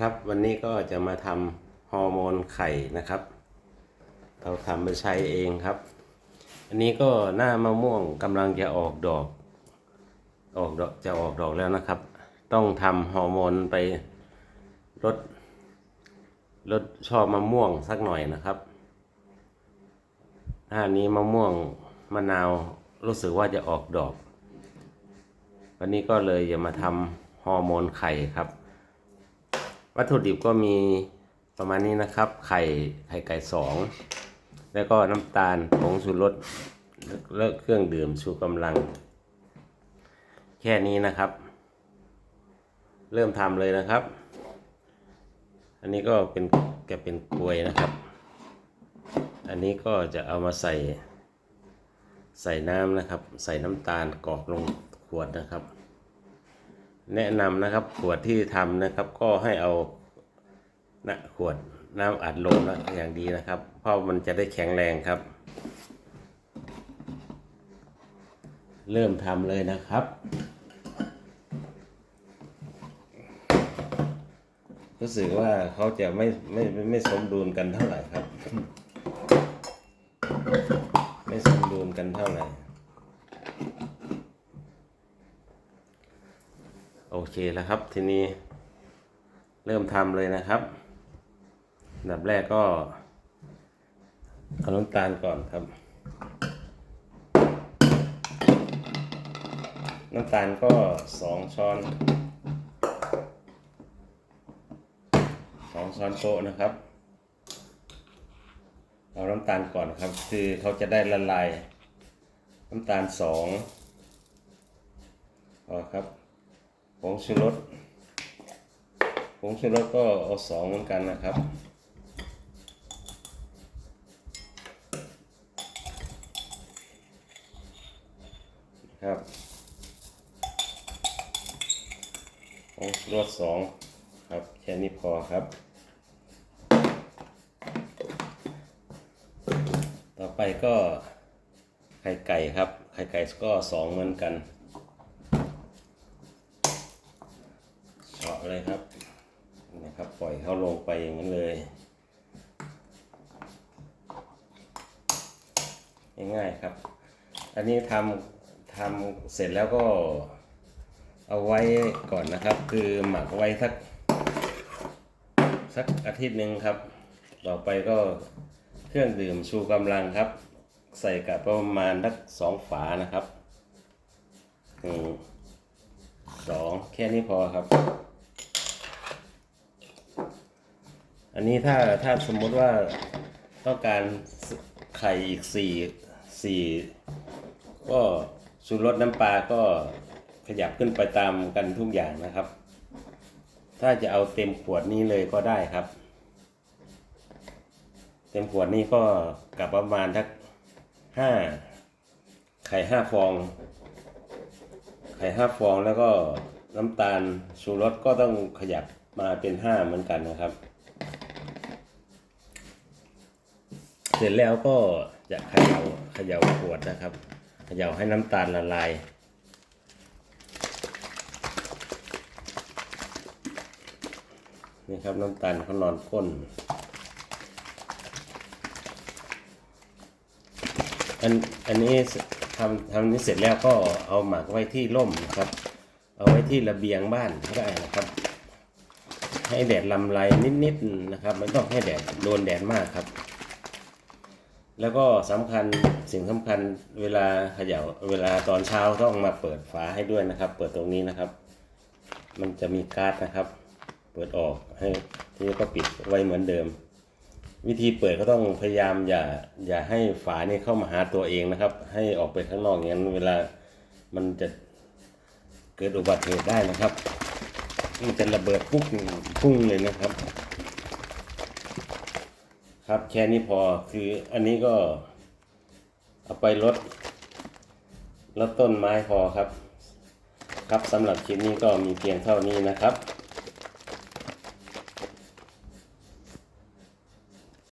ครับวันนี้ก็จะมาทำฮอร์โมนไข่นะครับ เราทำไปใช้เองครับ อันนี้ก็หน้ามะม่วงกำลังจะออกดอก ออกดอกจะออกดอกแล้วนะครับ ต้องทำฮอร์โมนไปลดลดชอบมะม่วงสักหน่อยนะครับหน้านี้มะม่วงมะนาวรู้สึกว่าจะออกดอก วันนี้ก็เลยจะมาทำฮอร์โมนไข่ครับ วัตถุดิบก็มีประมาณนี้นะครับ ไข่ไข่ไก่สองแล้วก็น้ำตาลผงชูรสและเครื่องดื่มชูกำลัง แค่นี้นะครับ เริ่มทำเลยนะครับ อันนี้ก็เป็นแกเป็นกลวยนะครับ อันนี้ก็จะเอามาใส่ใส่น้ำนะครับ ใส่น้ำตาลกรอกลงขวดนะครับ แนะนำนะครับขวดที่ทำนะครับ ก็ให้เอานะขวดน้ำอัดลมนะอย่างดีนะครับ เพราะมันจะได้แข็งแรงครับ เริ่มทำเลยนะครับ รู้สึกว่าเขาจะไม่ไม่ไม่ไม่สมดุลกันเท่าไหร่ครับ ไม่สมดุลกันเท่าไหร่ โอ เคแล้วครับ ทีนี้เริ่มทำเลยนะครับอันดับแรกก็เอาน้ำตาลก่อนครับ น้ำตาลก็สองช้อนสองช้อนโต๊ะนะครับ เอาน้ำตาลก่อนครับ คือเขาจะได้ละลาย น้ำตาลสองพอครับ งชูรสผงชูรสก็เอาสองเหมือนกันนะครับครับผงชูรสสองครับแค่นี้พอครับ ต่อไปก็ไข่ไก่ครับ ไข่ไก่ก็สองเหมือนกัน เฉาะเลยครับนะครับ ปล่อยเขาลงไปอย่างนั้นเลยง่ายๆครับ อันนี้ทำทำเสร็จแล้วก็เอาไว้ก่อนนะครับ คือหมักไว้สักสักอาทิตย์หนึ่งครับ ต่อไปก็เครื่องดื่มชูกำลังครับ ใส่กับประมาณสักสองฝานะครับหนึ่งสองแค่นี้พอครับ อันนี้ถ้าถ้าสมมุติว่าต้องการไข่อีกสี่สี่ก็สูตรรสน้ำปลาก็ขยับขึ้นไปตามกันทุกอย่างนะครับ ถ้าจะเอาเต็มขวดนี้เลยก็ได้ครับ เต็มขวดนี้ก็กับประมาณทักห้าไข่ห้าฟอง ไข่ห้าฟองแล้วก็น้ำตาลชูรสก็ต้องขยับมาเป็นห้าเหมือนกันนะครับ เสร็จแล้วก็จะเขย่าเขย่าขวดนะครับ เขย่าให้น้ำตาลละลาย นี่ครับน้ำตาลเขานอนก้น อันอันนี้ทำทำนี้เสร็จแล้วก็เอาหมักไว้ที่ร่มนะครับ เอาไว้ที่ระเบียงบ้านก็ได้นะครับให้แดดลำไรนิดๆนะครับ ไม่ต้องให้แดดโดนแดดมากครับ แล้วก็สำคัญสิ่งสำคัญเวลาเขย่าเวลาตอนเช้าต้องมาเปิดฝาให้ด้วยนะครับ เปิดตรงนี้นะครับ มันจะมีก๊าซนะครับ เปิดออกให้ทีนี้ก็ปิดไว้เหมือนเดิม วิธีเปิดก็ต้องพยายามอย่าอย่าให้ฝานี่เข้ามาหาตัวเองนะครับ ให้ออกไปข้างนอกอย่างนั้นเวลามันจะเกิดอุบัติเหตุได้นะครับ มันจะระเบิดพุ่งพุ่งเลยนะครับ ครับแค่นี้พอคืออันนี้ก็เอาไปลดลดต้นไม้พอครับ ครับสำหรับคลิปนี้ก็มีเพียงเท่านี้นะครับ